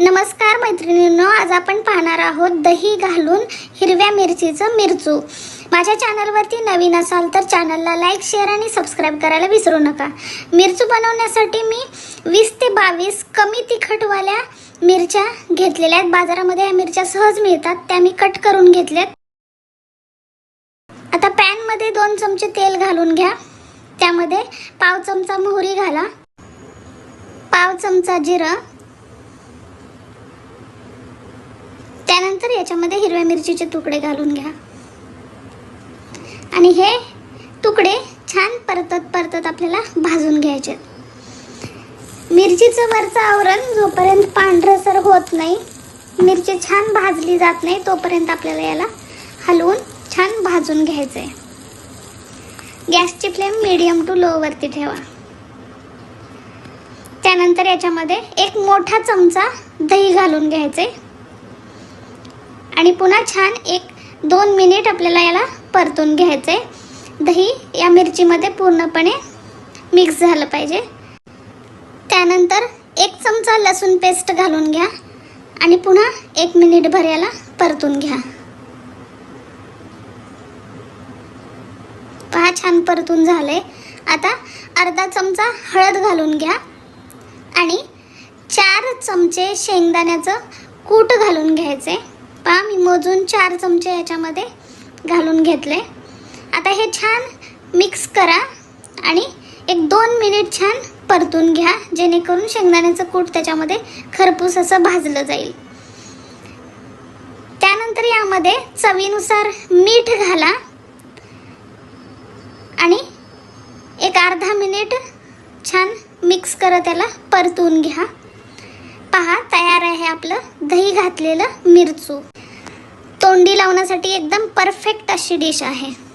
नमस्कार मैत्रिणींनो आज आपण पाहणार आहोत दही घालून हिरव्या मिरचीचं मिरचू. माझ्या चॅनलवरती नवीन असाल तर चॅनलला लाईक शेअर आणि सबस्क्राईब करायला विसरू नका. मिरचू बनवण्यासाठी मी वीस ते बावीस कमी तिखटवाल्या मिरच्या घेतलेल्या आहेत. बाजारामध्ये या मिरच्या सहज मिळतात त्या मी कट करून घेतल्यात. आता पॅनमध्ये दोन चमचे तेल घालून घ्या. त्यामध्ये पाव चमचा मोहरी घाला. पाव चमचा जिरं. त्यानंतर याच्यामध्ये हिरव्या मिरचीचे तुकडे घालून घ्या. आणि हे तुकडे छान परतत परतत आपल्याला भाजून घ्यायचे. मिरचीचं वरचं आवरण जोपर्यंत पांढरसर होत नाही मिरची छान भाजली जात नाही तोपर्यंत आपल्याला याला हलवून छान भाजून घ्यायचं आहे गॅसची फ्लेम मीडियम टू लोवरती ठेवा. त्यानंतर याच्यामध्ये एक मोठा चमचा दही घालून घ्यायचे आणि पुन्हा छान एक दोन मिनिट आपल्याला याला परतून घ्यायचे दही या मिरचीमध्ये पूर्णपणे मिक्स झालं पाहिजे. त्यानंतर एक चमचा लसूण पेस्ट घालून घ्या आणि पुन्हा एक मिनिटभर याला परतून घ्या. पहा छान परतून झाले आता अर्धा चमचा हळद घालून घ्या आणि चार चमचे शेंगदाण्याचं कूट घालून घ्यायचे पहा मी मोजून चार चमचे याच्यामध्ये घालून घेतले. आता हे छान मिक्स करा आणि एक दोन मिनिट छान परतून घ्या जेणेकरून शेंगदाण्याचं कूट त्याच्यामध्ये खरपूस असं भाजलं जाईल. त्यानंतर यामध्ये चवीनुसार मीठ घाला आणि एक अर्धा मिनिट छान मिक्स करत त्याला परतून घ्या. आपलं दही घातलेलं मिरचू. तोंडी लावण्यासाठी एकदम परफेक्ट अशी डिश आहे.